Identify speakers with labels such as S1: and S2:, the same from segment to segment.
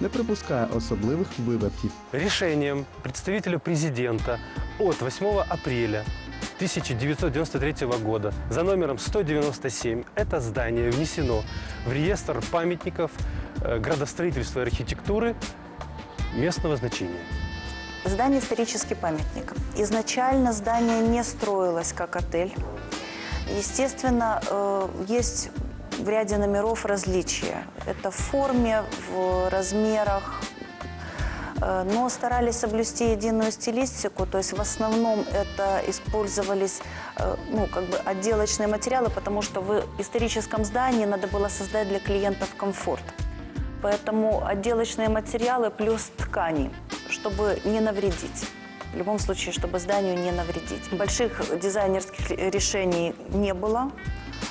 S1: не припускає особливих випадків.
S2: Решением представителя президента от 8 апреля 1993 года за номером 197 это здание внесено в реестр памятников э, градостроительства и архитектуры местного значения.
S3: Здание исторический памятник. Изначально здание не строилось как отель. Естественно, э, есть в ряде номеров различия. Это в форме, в размерах, Э, но старались соблюсти единую стилистику, то есть в основном это использовались э, ну, как бы отделочные материалы, потому что в историческом здании надо было создать для клиентов комфорт. Поэтому отделочные материалы плюс ткани, чтобы не навредить. В любом случае, чтобы зданию не навредить. Больших дизайнерских решений не было,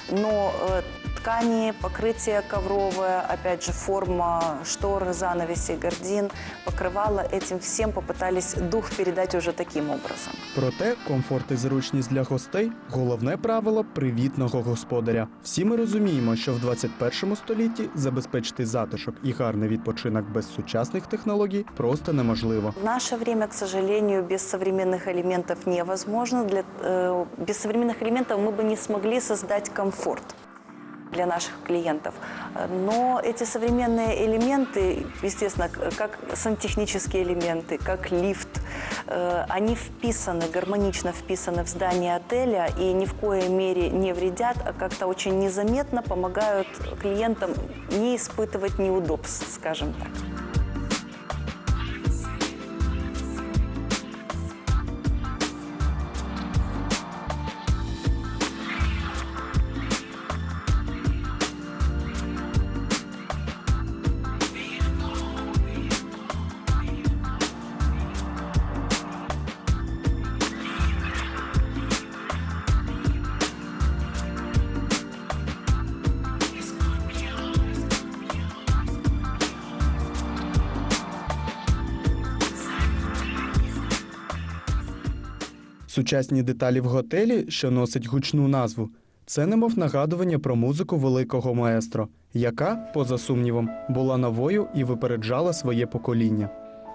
S3: но э, ткани, покрытие ковровое, опять же, форма штор, занавесей, гордин, покрывало, этим всем попытались дух передать уже таким образом.
S1: Проте комфорт і зручність для гостей головне правило привітного господаря. Всі ми розуміємо, що в 21 столітті забезпечити затишок і гарний відпочинок без сучасних технологій просто неможливо.
S3: В наше время, к сожалению, без современных элементов невозможно. Для, э, без современных элементов мы бы не смогли создать комфорт Для наших клиентов. Но эти современные элементы, естественно, как сантехнические элементы, как лифт, э, они вписаны, гармонично вписаны в здание отеля и ни в коей мере не вредят, а как-то очень незаметно помогают клиентам не испытывать неудобств, скажем так.
S1: Сучасні деталі в готелі, що носить гучну назву, це немов нагадування про музику великого маестро, яка, поза сумнівом, була новою і випереджала своє покоління.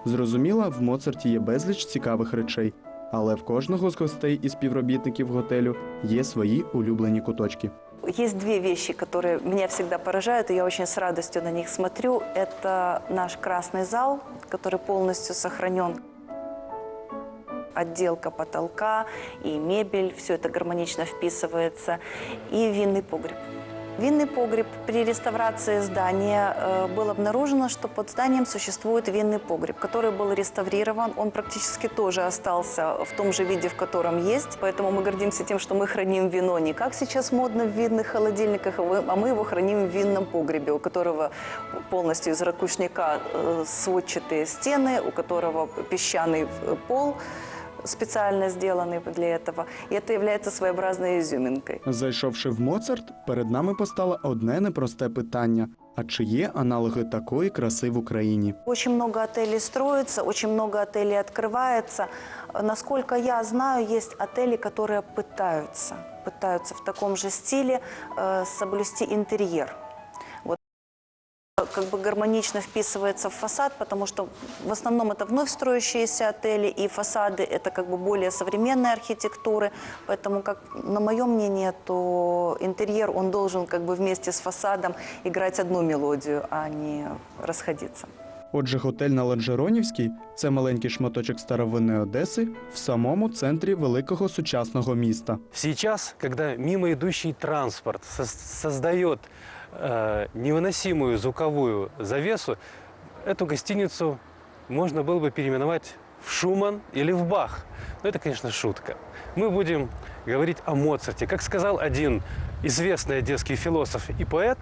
S1: Зрозуміло, в Моцарті є безліч цікавих речей, але в кожного з гостей і співробітників готелю є свої улюблені куточки.
S3: Есть две вещи, которые меня всегда поражают, и я очень с радостью на них смотрю. Это наш красный зал, который полностью сохранен. Отделка потолка и мебель, все это гармонично вписывается. И винный погреб. Винный погреб. При реставрации здания э, было обнаружено, что под зданием существует винный погреб, который был реставрирован. Он практически тоже остался в том же виде, в котором есть. Поэтому мы гордимся тем, что мы храним вино не как сейчас модно в винных холодильниках, а а мы его храним в винном погребе, у которого полностью из ракушника э, сводчатые стены, у которого песчаный э, пол специально сделанный для этого. И это является своеобразной изюминкой.
S1: Зайшовши в Моцарт, перед нами постало одне непросте питання: а чи є аналоги такої краси в Україні?
S3: Очень много отелей строится, очень много отелей открывается. Э, Насколько я знаю, есть отели, которые пытаются, пытаются в таком же стиле э, соблюсти интерьер. Вот э, как бы гармонично вписывается в фасад, потому что в основном это вновь строящиеся отели, и фасады это как бы более современные архитектуры. Поэтому, как на мое мнение, то интерьер, он должен как бы вместе с фасадом играть одну мелодию, а не расходиться.
S1: Отже, готель на Ланжеронівській це маленький шматочок старовинної Одеси в самому центрі великого сучасного міста.
S2: Сейчас, когда мимо идущий транспорт сос- создает э, невыносимую звуковую завесу, эту гостиницу можно было бы переименовать в Шуман или в Бах. Но это, конечно, шутка. Мы будем говорить о Моцарте. Как сказал один известный одесский философ и поэт,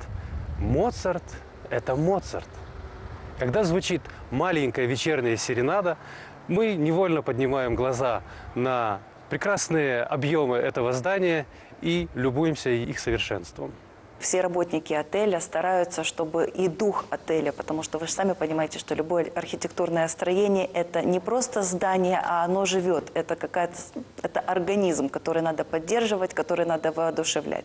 S2: Моцарт – это Моцарт. Когда звучит маленькая вечерняя серенада, мы невольно поднимаем глаза на прекрасные объемы этого здания и любуемся их совершенством
S3: все работники отеля стараются, чтобы и дух отеля, потому что вы же сами понимаете, что любое архитектурное строение – это не просто здание, а оно живет. Это какая-то, это организм, который надо поддерживать, который надо воодушевлять.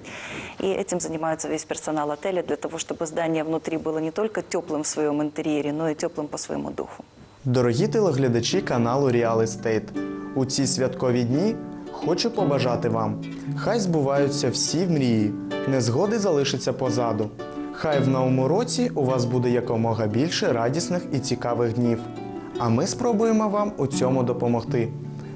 S3: И этим занимается весь персонал отеля для того, чтобы здание внутри было не только теплым в своем интерьере, но и теплым по своему духу.
S1: Дорогі телеглядачі каналу Real Estate, у ці святкові дні хочу побажати вам. Хай збуваються всі мрії, незгоди залишаться позаду. Хай в новому році у вас буде якомога більше радісних і цікавих днів. А ми спробуємо вам у цьому допомогти.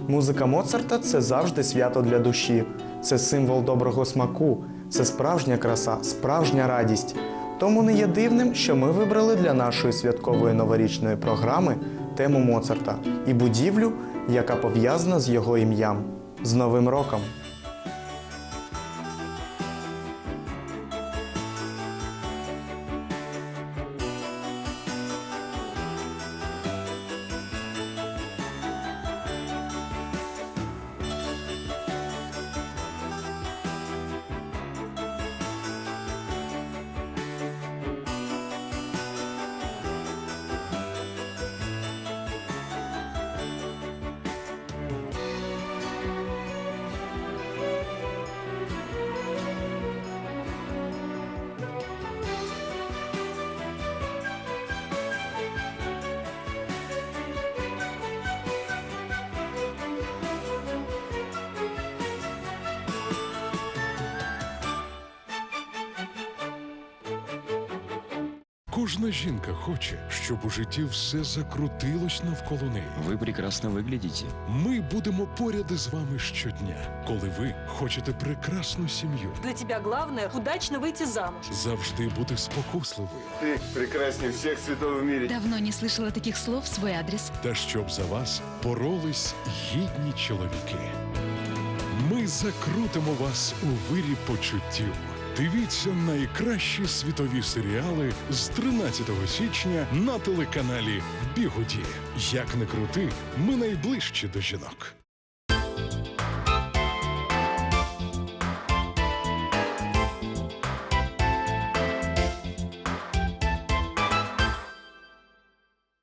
S1: Музика Моцарта це завжди свято для душі, це символ доброго смаку, це справжня краса, справжня радість. Тому не є дивним, що ми вибрали для нашої святкової новорічної програми тему Моцарта і будівлю, яка пов'язана з його ім'ям. З Новим роком!
S4: Кожна жінка хоче, щоб у житті все закрутилось навколо неї.
S5: Вы прекрасно выглядите.
S4: Ми будемо поряд із вами щодня, коли ви хочете прекрасну сім'ю,
S6: Для тебя главное – удачно выйти замуж.
S4: завжди бути спокусливою,
S7: Ты прекраснее всех цветов в мире.
S8: Давно не слышала таких слов в свой адрес.
S4: та щоб за вас боролись гідні чоловіки. Ми закрутимо вас у вирі почуттів. Дивіться найкращі світові серіали з 13 січня на телеканалі Бігуді. Як не крути, ми найближчі до жінок.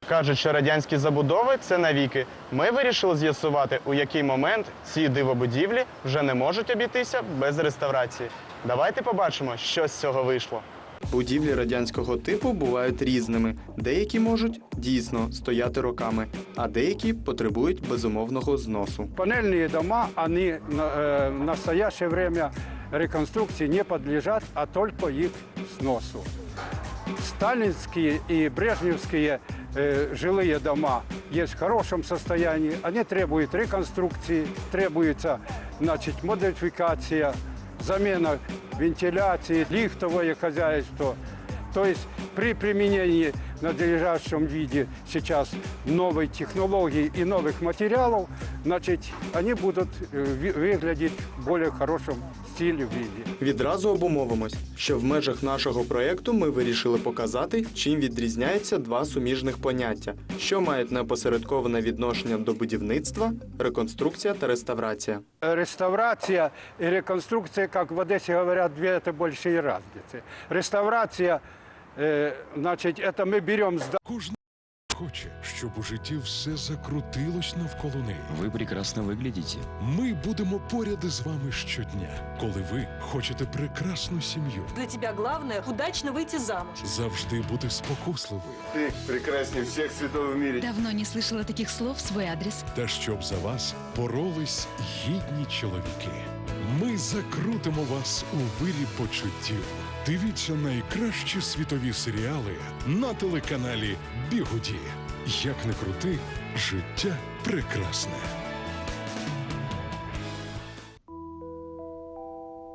S1: Кажуть, що радянські забудови це навіки. Ми вирішили з'ясувати, у який момент ці дивобудівлі вже не можуть обійтися без реставрації. Давайте побачимо, що з цього вийшло. Будівлі радянського типу бувають різними. Деякі можуть дійсно стояти роками, а деякі потребують безумовного зносу.
S9: Панельные дома, они на- э, в настоящее время реконструкции не подлежат, а только их сносу. Сталинские и брежневские э, жилые дома есть в хорошем состоянии. Они требуют реконструкции, требуется значит, модификация, замена вентиляции, лифтовое хозяйство. То есть при применении в надлежащем виде сейчас новой технологии и новых материалов, значит, они будут э, ви- выглядеть в более хорошем стиле в виде.
S1: Відразу обумовимось, що в межах нашого проєкту ми вирішили показати, чим відрізняються два суміжних поняття, що мають непосередковане відношення до будівництва, реконструкція та реставрація.
S9: Э, Реставрация и реконструкция, как в Одессе говорят, две это большие разницы. Реставрация, э, значит, это мы берем здание,
S4: Кожна хоче, щоб у житті все закрутилось навколо неї.
S5: Вы прекрасно выглядите.
S4: Ми будемо поряд із вами щодня, коли ви хочете прекрасну сім'ю,
S6: Для тебя главное – удачно выйти замуж.
S4: завжди бути спокусливою,
S7: Ты прекраснее всех цветов в мире.
S8: Давно не слышала таких слов в свой адрес.
S4: та щоб за вас боролись гідні чоловіки. Ми закрутимо вас у вирі почуттів. Дивіться найкращі світові серіали на телеканалі Бігуді. Як не крути, життя прекрасне.